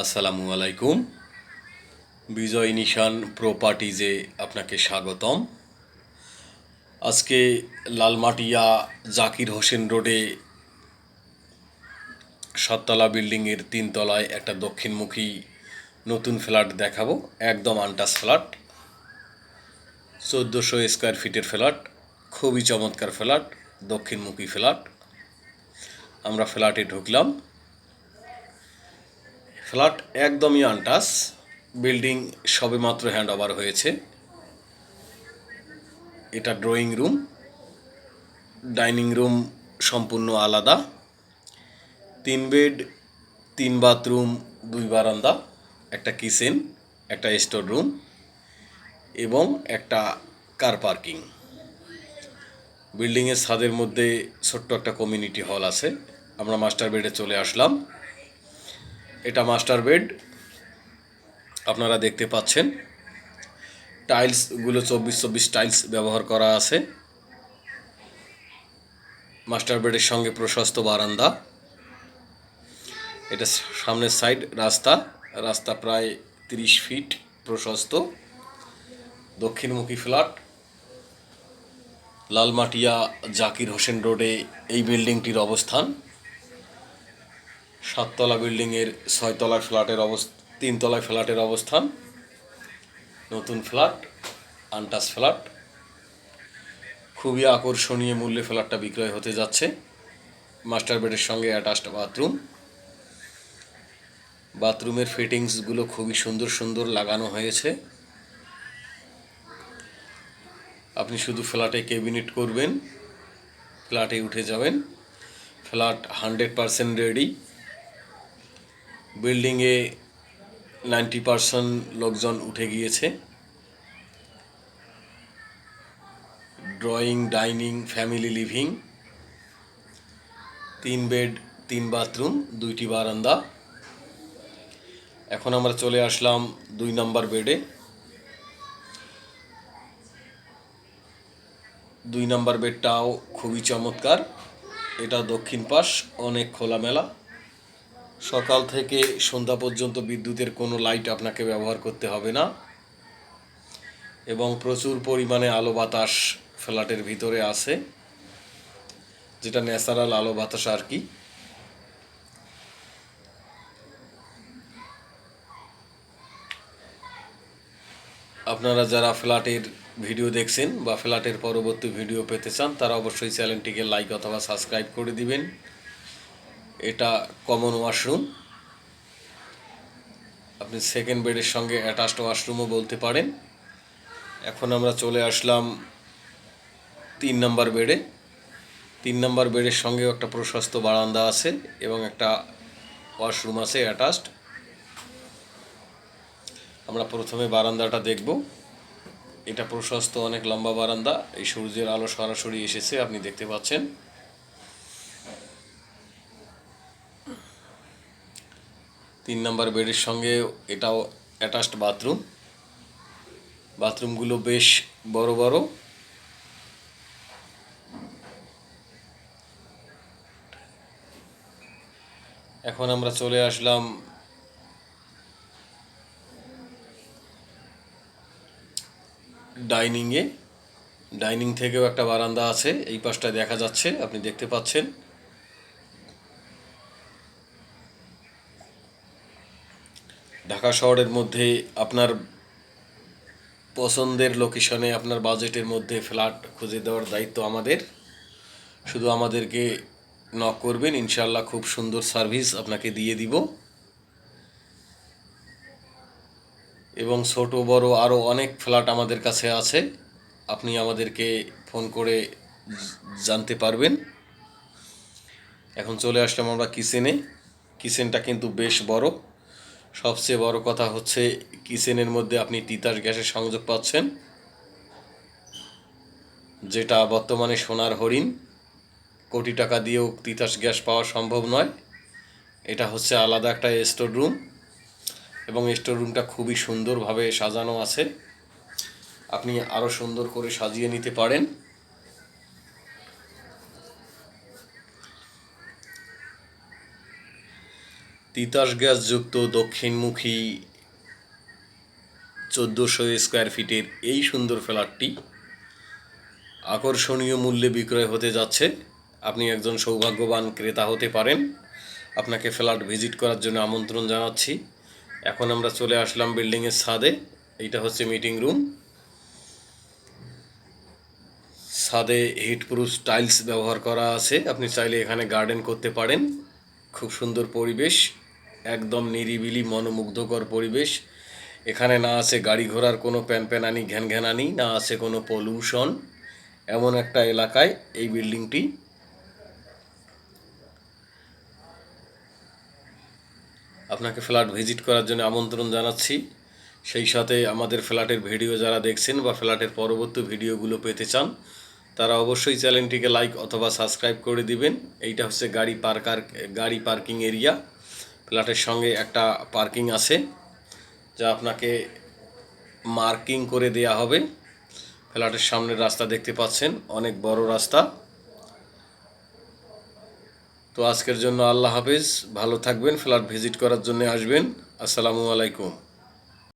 আসসালামু আলাইকুম। বিজয় নিশান প্রপার্টিজে আপনাকে স্বাগতম। আজকে লালমাটিয়া জাকির হোসেন রোডে সাততলা বিল্ডিংয়ের তিনতলায় একটা দক্ষিণমুখী নতুন ফ্ল্যাট দেখাবো, একদম আনটাস ফ্ল্যাট। চোদ্দোশো স্কোয়ার ফিটের ফ্ল্যাট, খুবই চমৎকার ফ্ল্যাট, দক্ষিণমুখী ফ্ল্যাট। আমরা ফ্ল্যাটে ঢুকলাম। ফ্ল্যাট একদমই আনটাস। বিল্ডিং সবেমাত্র হ্যান্ড ওভার হয়েছে। এটা ড্রয়িং রুম ডাইনিং রুম সম্পূর্ণ আলাদা। তিন বেড তিন বাথরুম দুই বারান্দা, একটা কিচেন একটা স্টোর রুম এবং একটা কার পার্কিং বিল্ডিংয়ের ছাদের মধ্যে ছোট্ট একটা কমিউনিটি হল আছে। আমরা মাস্টার বেডে চলে আসলাম। এটা মাস্টার বেড আপনারা দেখতে পাচ্ছেন। টাইলসগুলো চব্বিশ চব্বিশ টাইলস ব্যবহার করা আছে। মাস্টার বেডের সঙ্গে প্রশস্ত বারান্দা। এটা সামনের সাইড রাস্তা। রাস্তা প্রায় তিরিশ ফিট প্রশস্ত। দক্ষিণমুখী ফ্ল্যাট লালমাটিয়া জাকির হোসেন রোডে এই বিল্ডিংটির অবস্থান। সাততলা বিল্ডিংয়ের ছয়তলার ফ্ল্যাটের অবস্থা তিনতলায় ফ্ল্যাটের অবস্থান। নতুন ফ্ল্যাট আনটাস ফ্ল্যাট। খুবই আকর্ষণীয় মূল্যে ফ্ল্যাটটা বিক্রয় হতে যাচ্ছে। মাস্টার বেডের সঙ্গে অ্যাটাচড বাথরুম। বাথরুমের ফিটিংসগুলো খুবই সুন্দর সুন্দর লাগানো হয়েছে। আপনি শুধু ফ্ল্যাটে ক্যাবিনেট করবেন, ফ্ল্যাটে উঠে যাবেন। Flat hundred percent ready. বিল্ডিংয়ে নাইনটি পার্সেন্ট লোকজন উঠে গিয়েছে। ড্রয়িং ডাইনিং ফ্যামিলি লিভিং তিন বেড তিন বাথরুম দুইটি বারান্দা। এখন আমরা চলে আসলাম দুই নম্বর বেডে দুই নম্বর বেডটাও খুবই চমৎকার। এটা দক্ষিণ পাশ, অনেক খোলামেলা। সকাল থেকে সন্ধ্যা পর্যন্ত বিদ্যুতের কোনো লাইট আপনাকে ব্যবহার করতে হবে না। এবং প্রচুর পরিমাণে আলো বাতাস ফ্ল্যাটের ভিতরে আছে, যেটা ন্যাচারাল আলো বাতাস আর কি। আপনারা যারা ফ্ল্যাটের ভিডিও দেখছেন বা ফ্ল্যাটের পরবর্তী ভিডিও পেতে চান, তারা অবশ্যই চ্যানেলটিকে লাইক অথবা সাবস্ক্রাইব করে দিবেন। এটা কমন ওয়াশরুম আপনি সেকেন্ড বেডের সঙ্গে অ্যাটাচড ওয়াশরুমও বলতে পারেন। এখন আমরা চলে আসলাম তিন নম্বর বেডে তিন নম্বর বেডের সঙ্গেও একটা প্রশস্ত বারান্দা আছে এবং একটা ওয়াশরুম আছে অ্যাটাচড আমরা প্রথমে বারান্দাটা দেখব। এটা প্রশস্ত অনেক লম্বা বারান্দা। এই সূর্যের আলো সরাসরি এসেছে, আপনি দেখতে পাচ্ছেন। তিন নম্বর বেডের সঙ্গে এটাও অ্যাটাচড বাথরুম বাথরুমগুলো বেশ বড় বড়। এখন আমরা চলে আসলাম ডাইনিংয়ে ডাইনিং থেকেও একটা বারান্দা আছে, এই পাশটা দেখা যাচ্ছে, আপনি দেখতে পাচ্ছেন। ঢাকা শহরের মধ্যে আপনার পছন্দের লোকেশনে আপনার বাজেটের মধ্যে ফ্ল্যাট খুঁজে দেওয়ার দায়িত্ব আমাদের। শুধু আমাদেরকে নক করবেন ইনশাল্লাহ খুব সুন্দর সার্ভিস আপনাকে দিয়ে দিব। এবং ছোট, বড় আরও অনেক ফ্ল্যাট আমাদের কাছে আছে। আপনি আমাদেরকে ফোন করে জানতে পারবেন। এখন চলে আসলাম আমরা কিচেনে কিচেনটা কিন্তু বেশ বড়। সবচেয়ে বড় কথা হচ্ছে, কিচেনের মধ্যে আপনি তিতাস গ্যাসের সংযোগ পাচ্ছেন, যেটা বর্তমানে সোনার হরিণ। কোটি টাকা দিয়েও তিতাস গ্যাস পাওয়া সম্ভব নয়। এটা হচ্ছে আলাদা একটা স্টোর রুম এবং স্টোর রুমটা খুবই সুন্দরভাবে সাজানো আছে। আপনি আরও সুন্দর করে সাজিয়ে নিতে পারেন। তিতাস গ্যাসযুক্ত দক্ষিণমুখী চোদ্দোশো স্কোয়ার ফিটের এই সুন্দর ফ্ল্যাটটি আকর্ষণীয় মূল্যে বিক্রয় হতে যাচ্ছে। আপনি একজন সৌভাগ্যবান ক্রেতা হতে পারেন। আপনাকে ফ্ল্যাট ভিজিট করার জন্য আমন্ত্রণ জানাচ্ছি। এখন আমরা চলে আসলাম বিল্ডিংয়ের ছাদে। এইটা হচ্ছে মিটিং রুম। ছাদে হিটপ্রুফ টাইলস ব্যবহার করা আছে। আপনি চাইলে এখানে গার্ডেন করতে পারেন। খুব সুন্দর পরিবেশ। একদম নিরিবিলি মনোমুগ্ধকর পরিবেশ। এখানে না আছে গাড়ি ঘোড়ার কোনো প্যানপ্যানানি ঘ্যান ঘ্যানানি না আছে কোনো পলিউশন এমন একটা এলাকায় এই বিল্ডিংটি। আপনাকে ফ্ল্যাট ভিজিট করার জন্য আমন্ত্রণ জানাচ্ছি। সেই সাথে আমাদের ফ্ল্যাটের ভিডিও যারা দেখছেন বা ফ্ল্যাটের পরবর্তী ভিডিওগুলো পেতে চান, তারা অবশ্যই চ্যানেলটিকে লাইক অথবা সাবস্ক্রাইব করে দিবেন। এইটা হচ্ছে গাড়ি পার্কার, গাড়ি পার্কিং এরিয়া। ফ্ল্যাটের সঙ্গে একটা পার্কিং আছে, যা আপনাকে মার্কিং করে দেয়া হবে। ফ্ল্যাটের সামনের রাস্তা দেখতে পাচ্ছেন, অনেক বড় রাস্তা। তো আজকের জন্য আল্লাহ হাফিজ, ভালো থাকবেন, ফ্ল্যাট ভিজিট করার জন্য আসবেন। আসসালামু আলাইকুম।